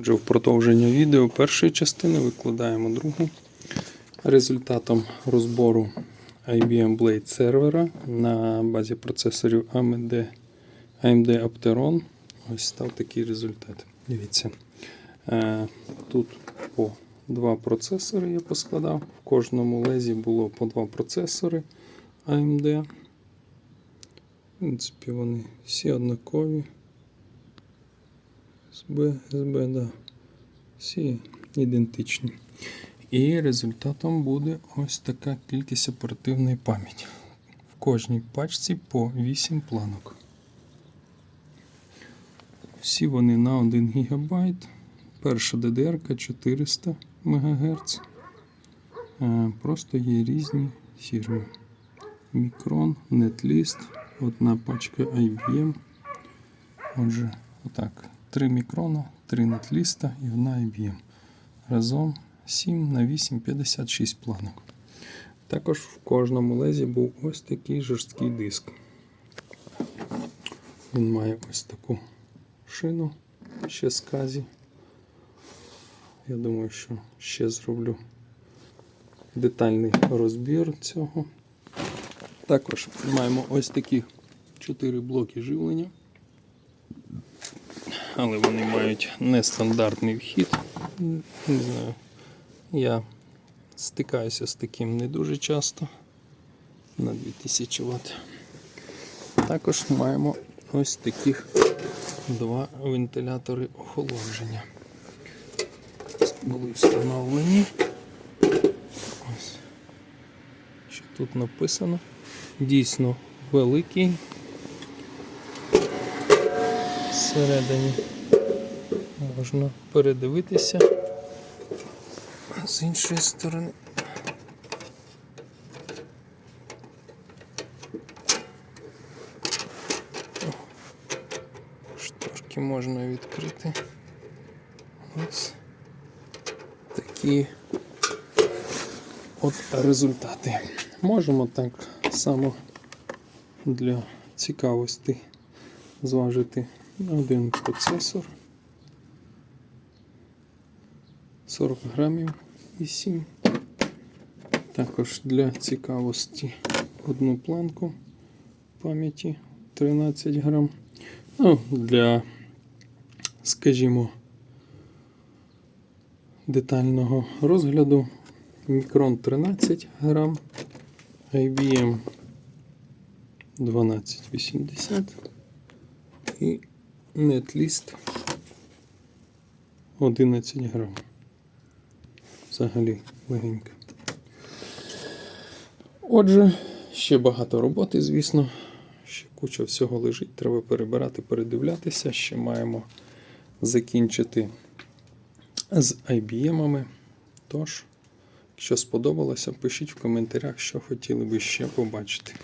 Отже, в продовження відео першої частини викладаємо другу. Результатом розбору IBM Blade сервера на базі процесорів AMD, AMD Opteron. Ось став такий результат. Дивіться. Е, Тут по два процесори я поскладав. В кожному лезі було по два процесори AMD. В принципі, вони всі однакові. СБ, СБ, да. Всі ідентичні. І результатом буде ось така кількість оперативної пам'яті. В кожній пачці по 8 планок. Всі вони на 1 ГБ. Перша DDR 400 МГц. Просто є різні фірми. Micron, Netlist, одна пачка IBM. Отже, отак. 3 мікрона, 3 нетліста і одна IBM. Разом 7 на 8, 56 планок. Також в кожному лезі був ось такий жорсткий диск. Він має ось таку шину ще з казі. Я думаю, що ще зроблю детальний розбір цього. Також маємо ось такі 4 блоки живлення але вони мають нестандартний вхід. Не знаю. Я стикаюся з таким не дуже часто на 2000 Вт. Також маємо ось таких два вентилятори охолодження. Були встановлені. Ось. Що тут написано? Дійсно великий всередині можна передивитися з іншої сторони. Шторки можна відкрити. Ось такі от результати. Можемо так само для цікавості зважити один процесор 40 грамів і 7. Також для цікавості одну планку пам'яті 13 грам. Ну, для, скажімо, детального розгляду мікрон 13 грам, IBM 1280 і Нетліст 11 грам. Взагалі легенько. Отже, ще багато роботи, звісно. Ще куча всього лежить, треба перебирати, передивлятися. Ще маємо закінчити з IBM. Тож, якщо сподобалося, пишіть в коментарях, що хотіли би ще побачити.